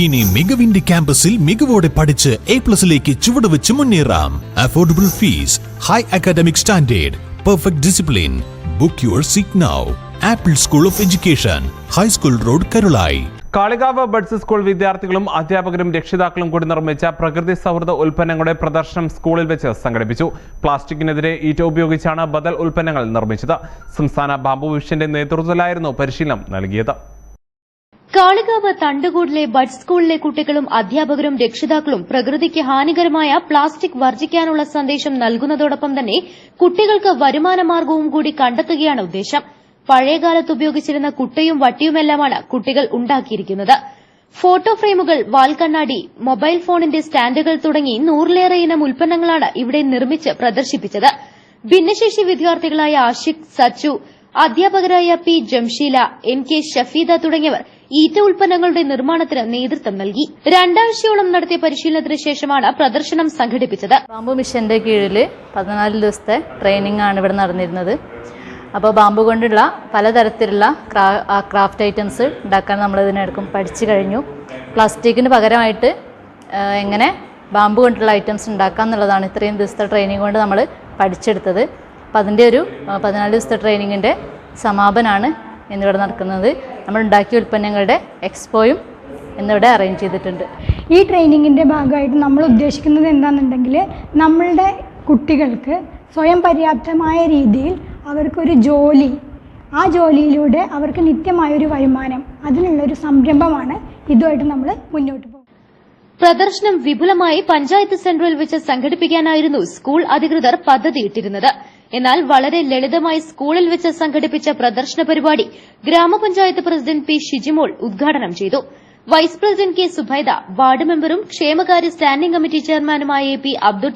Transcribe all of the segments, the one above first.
ഇനി മികവിന്റെ ക്യാമ്പസിൽ മികവോടെ പഠിച്ച് എ പ്ലസിലേക്ക് ചുവടുവെച്ച് മുന്നേറാം. Affordable fees high academic standard perfect discipline book your seat now Apple school of education high school road Karulai Kalikavu buds school വിദ്യാർത്ഥികളും അധ്യാപകരും രക്ഷിതാക്കളും കൂടി നിർമ്മിച്ച പ്രകൃതി സൗഹൃദ ഉൽപ്പന്നങ്ങളുടെ പ്രദർശനം സ്കൂളിൽ വെച്ച് സംഘടിപ്പിച്ചു. പ്ലാസ്റ്റിക്കിനെതിരെ ഈറ്റ ഉപയോഗിച്ചാണ് ബദൽ ഉൽപ്പന്നങ്ങൾ നിർമ്മിച്ചത്. സംസ്ഥാന ബാബു വിഷന്റെ നേതൃത്വത്തിലായിരുന്നു പരിശീലനം നൽകിയത്. കാളികാവ് തണ്ടുകൂടിലെ ബഡ് സ്കൂളിലെ കുട്ടികളും അധ്യാപകരും രക്ഷിതാക്കളും പ്രകൃതിക്ക് ഹാനികരമായ പ്ലാസ്റ്റിക് വർജിക്കാനുള്ള സന്ദേശം നൽകുന്നതോടൊപ്പം തന്നെ കുട്ടികൾക്ക് വരുമാനമാർഗവും കൂടി കണ്ടെത്തുകയാണ് ഉദ്ദേശം. പഴയകാലത്ത് ഉപയോഗിച്ചിരുന്ന കുട്ടയും വട്ടിയുമെല്ലാമാണ് കുട്ടികൾ ഉണ്ടാക്കിയിരിക്കുന്നത്. ഫോട്ടോ ഫ്രെയിമുകൾ വാൽക്കണ്ണാടി മൊബൈൽ ഫോണിന്റെ സ്റ്റാൻഡുകൾ തുടങ്ങി നൂറിലേറെ ഇനം ഉൽപ്പന്നങ്ങളാണ് ഇവിടെ നിർമ്മിച്ച് പ്രദർശിപ്പിച്ചത്. ഭിന്നശേഷി വിദ്യാർത്ഥികളായ ആഷിഖ് സച്ചു അധ്യാപകരായ P Jamsheela N K Shafeeda തുടങ്ങിയവർ ഈറ്റ ഉൽപ്പന്നങ്ങളുടെ നിർമ്മാണത്തിന് നേതൃത്വം നൽകി. രണ്ടാഴ്ചയോളം നടത്തിയ പരിശീലനത്തിന് ശേഷമാണ് പ്രദർശനം സംഘടിപ്പിച്ചത്. ബാമ്പു മിഷന്റെ കീഴിൽ പതിനാല് ദിവസത്തെ ട്രെയിനിങ് ആണ് ഇവിടെ നടന്നിരുന്നത്. അപ്പോൾ ബാമ്പു കൊണ്ടുള്ള പലതരത്തിലുള്ള ക്രാ ക്രാഫ്റ്റ് ഐറ്റംസ് ഉണ്ടാക്കാൻ നമ്മൾ ഇതിനെടുക്കും പഠിച്ചു കഴിഞ്ഞു. പ്ലാസ്റ്റിക്കിന് പകരമായിട്ട് എങ്ങനെ ബാമ്പു കൊണ്ടുള്ള ഐറ്റംസ് ഉണ്ടാക്കാം എന്നുള്ളതാണ് ഇത്രയും ദിവസത്തെ ട്രെയിനിങ് കൊണ്ട് നമ്മൾ പഠിച്ചെടുത്തത്. അപ്പം അതിന്റെ ഒരു പതിനാല് ദിവസത്തെ ട്രെയിനിങ്ങിന്റെ സമാപനമാണ് ഇന്നിവിടെ നടക്കുന്നത്. നമ്മൾ ഉണ്ടാക്കിയ ഉൽപ്പന്നങ്ങളുടെ എക്സ്പോയും എന്നിവിടെ അറേഞ്ച് ചെയ്തിട്ടുണ്ട്. ഈ ട്രെയിനിങ്ങിന്റെ ഭാഗമായിട്ട് നമ്മൾ ഉദ്ദേശിക്കുന്നത് എന്താണെന്നുണ്ടെങ്കിൽ നമ്മളുടെ കുട്ടികൾക്ക് സ്വയം പര്യാപ്തമായ രീതിയിൽ അവർക്കൊരു ജോലി ആ ജോലിയിലൂടെ അവർക്ക് നിത്യമായൊരു വരുമാനം അതിനുള്ളൊരു സംരംഭമാണ് ഇതുമായിട്ട് നമ്മൾ മുന്നോട്ട് പോകുന്നത്. പ്രദർശനം വിപുലമായി പഞ്ചായത്ത് സെന്ററിൽ വെച്ച് സംഘടിപ്പിക്കാനായിരുന്നു സ്കൂൾ അധികൃതർ പദ്ധതിയിട്ടിരുന്നത്. എന്നാൽ വളരെ ലളിതമായി സ്കൂളിൽ വെച്ച് സംഘടിപ്പിച്ച പ്രദർശന പരിപാടി ഗ്രാമപഞ്ചായത്ത് പ്രസിഡന്റ് പി ഷിജിമോൾ ഉദ്ഘാടനം ചെയ്തു. Vice president K Subaida ward മെമ്പറും ക്ഷേമകാര്യ സ്റ്റാൻഡിംഗ് കമ്മിറ്റി ചെയർമാനുമായ എ പി അബ്ദുൾ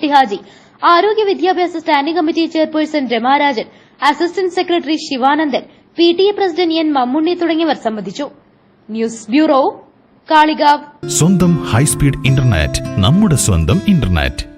ആരോഗ്യ വിദ്യാഭ്യാസ standing committee chairperson Ramarajan assistant secretary Sivanandan P T A president N Mammunni തുടങ്ങിയവർ സംബന്ധിച്ചു. News bureau Kalikavu. സ്വന്തം ഹൈസ്പീഡ് ഇന്റർനെറ്റ് നമ്മുടെ സ്വന്തം ഇന്റർനെറ്റ്.